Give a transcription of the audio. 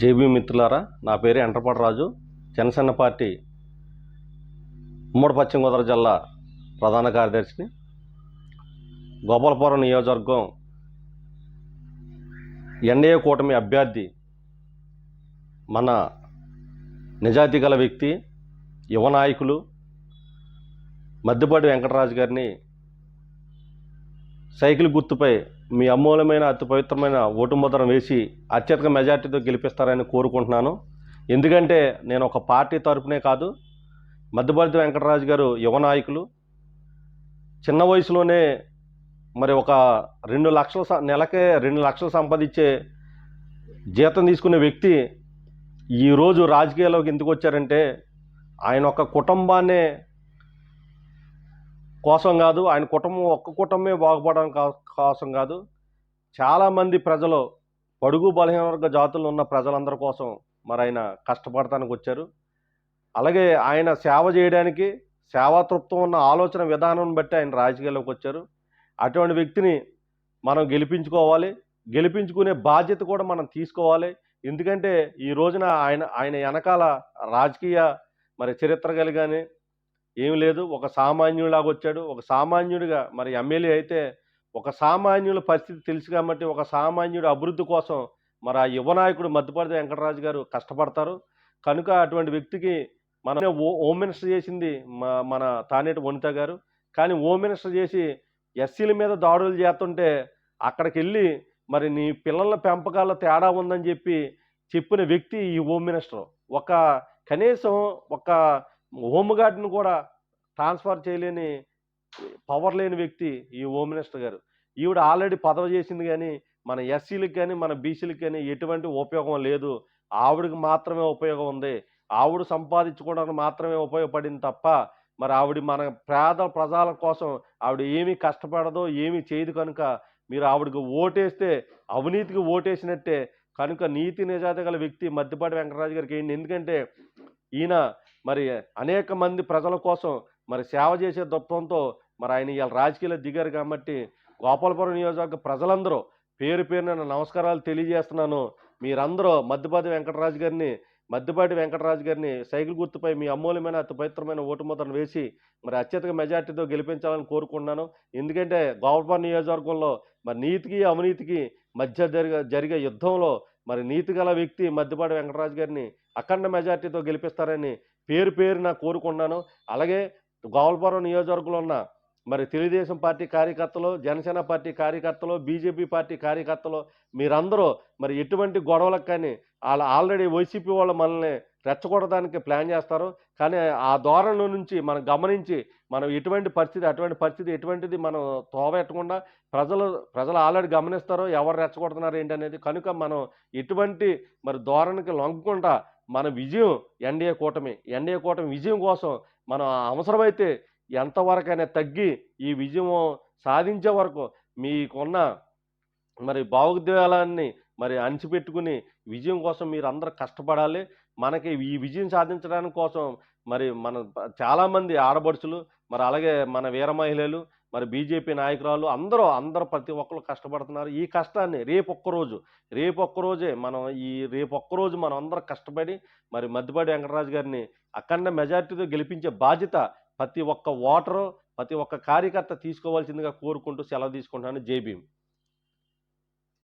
JB మిత్రులారా నా పేరు ఎంట్రపాటి రాజు జనసేన పార్టీ ఉమ్మడి పశ్చిమ గోదావరి జిల్లా ప్రధాన కార్యదర్శిని. గోపాలపురం నియోజకవర్గం ఎన్డీఏ కూటమి అభ్యర్థి మన నిజాయితీ గల వ్యక్తి యువ నాయకులు మద్దిపాటి వెంకటరాజు గారిని సైకిల్ గుర్తుపై మీ అమూలమైన అతి పవిత్రమైన ఓటు ముద్ర వేసి అత్యధిక మెజార్టీతో గెలిపిస్తారని కోరుకుంటున్నాను. ఎందుకంటే నేను ఒక పార్టీ తరపునే కాదు మధ్యభారతి వెంకటరాజు గారు యువ నాయకులు. చిన్న వయసులోనే మరి ఒక రెండు లక్షల స- నెలకే రెండు లక్షలు సంపాదించే జీతం తీసుకునే వ్యక్తి ఈరోజు రాజకీయాల్లోకి ఎందుకు వచ్చారంటే ఆయన ఒక కుటుంబాన్నే కోసం కాదు ఆయన కుటుంబం ఒక్క కుటుంబమే బాగుపడడం కోసం కాదు. చాలామంది ప్రజలు పడుగు బలహీన వర్గ ఉన్న ప్రజలందరి కోసం మరి ఆయన కష్టపడటానికి వచ్చారు. అలాగే ఆయన సేవ చేయడానికి సేవాతృప్తం ఉన్న ఆలోచన విధానం బట్టి ఆయన రాజకీయాల్లోకి వచ్చారు. అటువంటి వ్యక్తిని మనం గెలిపించుకోవాలి. గెలిపించుకునే బాధ్యత కూడా మనం తీసుకోవాలి. ఎందుకంటే ఈ రోజున ఆయన ఆయన వెనకాల రాజకీయ మరి చరిత్ర కలిగానే ఏమి లేదు. ఒక సామాన్యుడిలాగా వచ్చాడు. ఒక సామాన్యుడిగా మరి ఎమ్మెల్యే అయితే ఒక సామాన్యుల పరిస్థితి తెలుసు కాబట్టి ఒక సామాన్యుడి అభివృద్ధి కోసం మరి ఆ యువ నాయకుడు మధ్యపడితే వెంకటరాజు గారు కష్టపడతారు. కనుక అటువంటి వ్యక్తికి మన ఓ హోమ్ మినిస్టర్ చేసింది మా మన తానేటి వనిత గారు. కానీ హోమ్ మినిస్టర్ చేసి ఎస్సీల మీద దాడులు చేస్తుంటే అక్కడికి వెళ్ళి మరి నీ పిల్లల పెంపకాల తేడా ఉందని చెప్పి చెప్పిన వ్యక్తి ఈ హోమ్ మినిస్టర్. ఒక కనీసం ఒక హోమ్ గార్డ్ని కూడా ట్రాన్స్ఫర్ చేయలేని పవర్ లేని వ్యక్తి ఈ హోమ్ మినిస్టర్ గారు. ఈవిడ ఆల్రెడీ పదవి చేసింది కానీ మన ఎస్సీలకు కానీ మన బీసీలకు కానీ ఎటువంటి ఉపయోగం లేదు. ఆవిడకి మాత్రమే ఉపయోగం ఉంది. ఆవిడ సంపాదించుకోవడానికి మాత్రమే ఉపయోగపడింది తప్ప మరి ఆవిడ మన పేద ప్రజల కోసం ఆవిడ ఏమీ కష్టపడదో ఏమీ చేయదు కనుక మీరు ఆవిడకి ఓటేస్తే అవినీతికి ఓటేసినట్టే. కనుక నీతి నిజాత గల వ్యక్తి మద్దిపాటి వెంకటరాజు గారికి ఏంటి ఎందుకంటే ఈయన మరి అనేక మంది ప్రజల కోసం మరి సేవ చేసే దృక్పథంతో మరి ఆయన ఇవాళ రాజకీయాలు దిగారు కాబట్టి గోపాలపురం నియోజకవర్గ ప్రజలందరూ పేరు పేరున నమస్కారాలు తెలియజేస్తున్నాను. మీరందరూ మద్దిపాటి వెంకటరాజు గారిని మద్దిపాటి వెంకటరాజు గారిని సైకిల్ గుర్తుపై మీ అమూల్యమైన అతి పవిత్రమైన ఓటు ముద్రను వేసి మరి అత్యధిక మెజార్టీతో గెలిపించాలని కోరుకుంటున్నాను. ఎందుకంటే గోపాలపురం నియోజకవర్గంలో మరి నీతికి అవినీతికి మధ్య జరిగే జరిగే యుద్ధంలో మరి నీతి గల వ్యక్తి మద్దిపాటి వెంకటరాజు గారిని అఖండ మెజార్టీతో గెలిపిస్తారని పేరు పేరు నా కోరుకున్నాను అలాగే గోవల్పురం నియోజకవర్గంలో ఉన్న మరి తెలుగుదేశం పార్టీ కార్యకర్తలు జనసేన పార్టీ కార్యకర్తలు బీజేపీ పార్టీ కార్యకర్తలు మీరందరూ మరి ఎటువంటి గొడవలకు కానీ వాళ్ళ ఆల్రెడీ వైసీపీ వాళ్ళు మనల్ని రెచ్చగొడడానికి ప్లాన్ చేస్తారు. కానీ ఆ ధోరణి నుంచి మనం గమనించి మనం ఎటువంటి పరిస్థితి అటువంటి పరిస్థితి ఎటువంటిది మనం తోవెట్టకుండా ప్రజలు ప్రజలు ఆల్రెడీ గమనిస్తారు ఎవరు రెచ్చగొడుతున్నారు ఏంటి అనేది కనుక మనం ఎటువంటి మరి ధోరణికి లొంగకుండా మన విజయం ఎన్డీఏ కూటమి ఎన్డీఏ కూటమి విజయం కోసం మనం అవసరమైతే ఎంతవరకైనా తగ్గి ఈ విజయం సాధించే వరకు మీకున్న మరి భావోద్వేగాలన్నీ మరి అణిచిపెట్టుకుని విజయం కోసం మీరు అందరూ కష్టపడాలి. మనకి ఈ విజయం సాధించడానికి కోసం మరి మన చాలామంది ఆడబడుచులు మరి అలాగే మన వీర మహిళలు మరి బీజేపీ నాయకురాలు అందరూ అందరూ ప్రతి ఒక్కరు కష్టపడుతున్నారు. ఈ కష్టాన్ని రేపు ఒక్కరోజు రేపు ఒక్కరోజే మనం ఈ రేపు ఒక్కరోజు మనం అందరం కష్టపడి మరి మద్దిపాటి వెంకటరాజు గారిని అఖండ మెజార్టీతో గెలిపించే బాధ్యత ప్రతి ఒక్క ఓటరు ప్రతి ఒక్క కార్యకర్త తీసుకోవాల్సిందిగా కోరుకుంటూ సెలవు తీసుకుంటాను జై భీమ్.